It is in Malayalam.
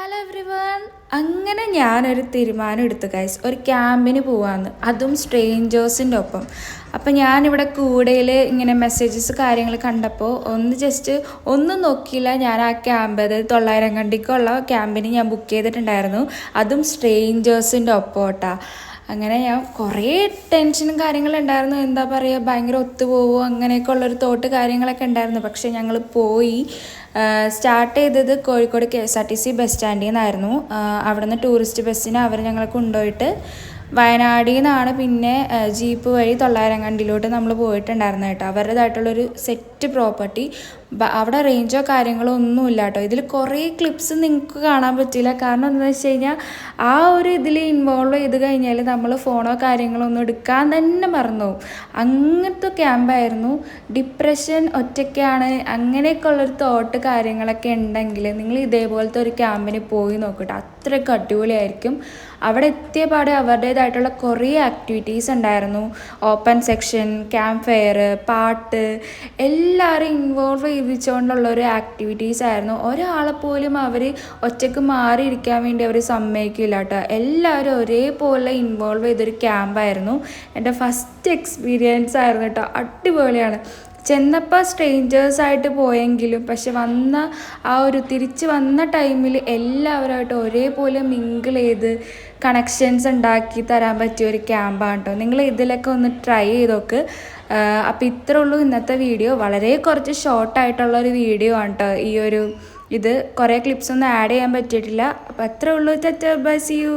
ഹലോ എവ്രി വൺ അങ്ങനെ ഞാനൊരു തീരുമാനം എടുത്തു ഗൈസ് ഒരു ക്യാമ്പിന് പോവാന്ന്. അതും സ്ട്രേഞ്ചേഴ്സിന്റെ ഒപ്പം അപ്പം ഞാനിവിടെ കൂടെയിൽ ഇങ്ങനെ മെസ്സേജസ് കാര്യങ്ങൾ കണ്ടപ്പോൾ ഒന്ന് ജസ്റ്റ് ഒന്നും നോക്കിയില്ല. ഞാൻ ആ ക്യാമ്പ് അതായത് തൊള്ളായിരം കണ്ടിക്കുള്ള ക്യാമ്പിന് ഞാൻ ബുക്ക് ചെയ്തിട്ടുണ്ടായിരുന്നു. അതും സ്ട്രേഞ്ചേഴ്സിന്റെ ഒപ്പം കേട്ടാ അങ്ങനെ ഞാൻ കുറേ ടെൻഷനും കാര്യങ്ങളുണ്ടായിരുന്നു എന്താ പറയുക ഭയങ്കര ഒത്തുപോകുമോ അങ്ങനെയൊക്കെ ഉള്ളൊരു തോട്ട് കാര്യങ്ങളൊക്കെ ഉണ്ടായിരുന്നു. പക്ഷേ ഞങ്ങൾ പോയി. സ്റ്റാർട്ട് ചെയ്തത് Kozhikode K S R T C bus സ്റ്റാൻഡിൽ നിന്നായിരുന്നു അവിടെ നിന്ന് ടൂറിസ്റ്റ് ബസ്സിന് അവർ ഞങ്ങളെ കൊണ്ടുപോയിട്ട് വയനാടിൽ നിന്നാണ് പിന്നെ ജീപ്പ് വഴി തൊള്ളായിരം കണ്ടിലോട്ട് നമ്മൾ പോയിട്ടുണ്ടായിരുന്നത് കേട്ടോ. അവരുടേതായിട്ടുള്ളൊരു സെറ്റ് പ്രോപ്പർട്ടി അവിടെ റേഞ്ചോ കാര്യങ്ങളോ ഒന്നും ഇല്ല കേട്ടോ ഇതിൽ കുറേ ക്ലിപ്സ് നിങ്ങൾക്ക് കാണാൻ പറ്റില്ല കാരണം എന്താണെന്ന് വെച്ച് കഴിഞ്ഞാൽ ആ ഒരു ഇതിൽ ഇൻവോൾവ് ചെയ്ത് കഴിഞ്ഞാൽ നമ്മൾ ഫോണോ കാര്യങ്ങളോ ഒന്നും എടുക്കാൻ തന്നെ മറന്നു പോകും അങ്ങനത്തെ ക്യാമ്പായിരുന്നു ഡിപ്രഷൻ ഒറ്റയ്ക്കാണ് അങ്ങനെയൊക്കെ ഉള്ളൊരു തോട്ട് കാര്യങ്ങളൊക്കെ ഉണ്ടെങ്കിൽ നിങ്ങൾ ഇതേപോലത്തെ ഒരു ക്യാമ്പിന് പോയി നോക്കട്ടെ. അത്രയ്ക്ക് അടിപൊളിയായിരിക്കും. അവിടെ എത്തിയ പാടെ അവരുടേതായിട്ടുള്ള കുറേ ആക്ടിവിറ്റീസ് ഉണ്ടായിരുന്നു. ഓപ്പൺ സെക്ഷൻ ക്യാമ്പ് ഫെയർ പാട്ട് എല്ലാവരും ഇൻവോൾവ് ചെയ്യിച്ചുകൊണ്ടുള്ള ഒരു ആക്ടിവിറ്റീസ് ആയിരുന്നു. ഒരാളെ പോലും അവർ ഒറ്റയ്ക്ക് മാറിയിരിക്കാൻ വേണ്ടി അവർ സമ്മതിക്കില്ല കേട്ടോ. എല്ലാവരും ഒരേപോലെ ഇൻവോൾവ് ചെയ്തൊരു ക്യാമ്പായിരുന്നു എന്റെ ഫസ്റ്റ് എക്സ്പീരിയൻസ് ആയിരുന്നു കേട്ടോ. അടിപൊളിയാണ്. ചെന്നപ്പോൾ സ്ട്രേഞ്ചേഴ്സായിട്ട് പോയെങ്കിലും പക്ഷെ വന്ന ആ ഒരു തിരിച്ച് വന്ന ടൈമിൽ എല്ലാവരുമായിട്ട് ഒരേപോലെ മിങ്കിൾ ചെയ്ത് കണക്ഷൻസ് ഉണ്ടാക്കി തരാൻ പറ്റിയ ഒരു ക്യാമ്പാണ് കേട്ടോ നിങ്ങൾ ഇതിലൊക്കെ ഒന്ന് ട്രൈ ചെയ്ത് നോക്ക് അപ്പോൾ ഇത്രേ ഉള്ളൂ ഇന്നത്തെ വീഡിയോ വളരെ കുറച്ച് ഷോർട്ടായിട്ടുള്ള ഒരു വീഡിയോ ആണ് കേട്ടോ ഈ ഒരു ഇത്. കുറേ ക്ലിപ്സ് ഒന്നും ആഡ് ചെയ്യാൻ പറ്റിയിട്ടില്ല. അപ്പോൾ അത്രേ ഉള്ളൂ. ചച്ച ബസ് യു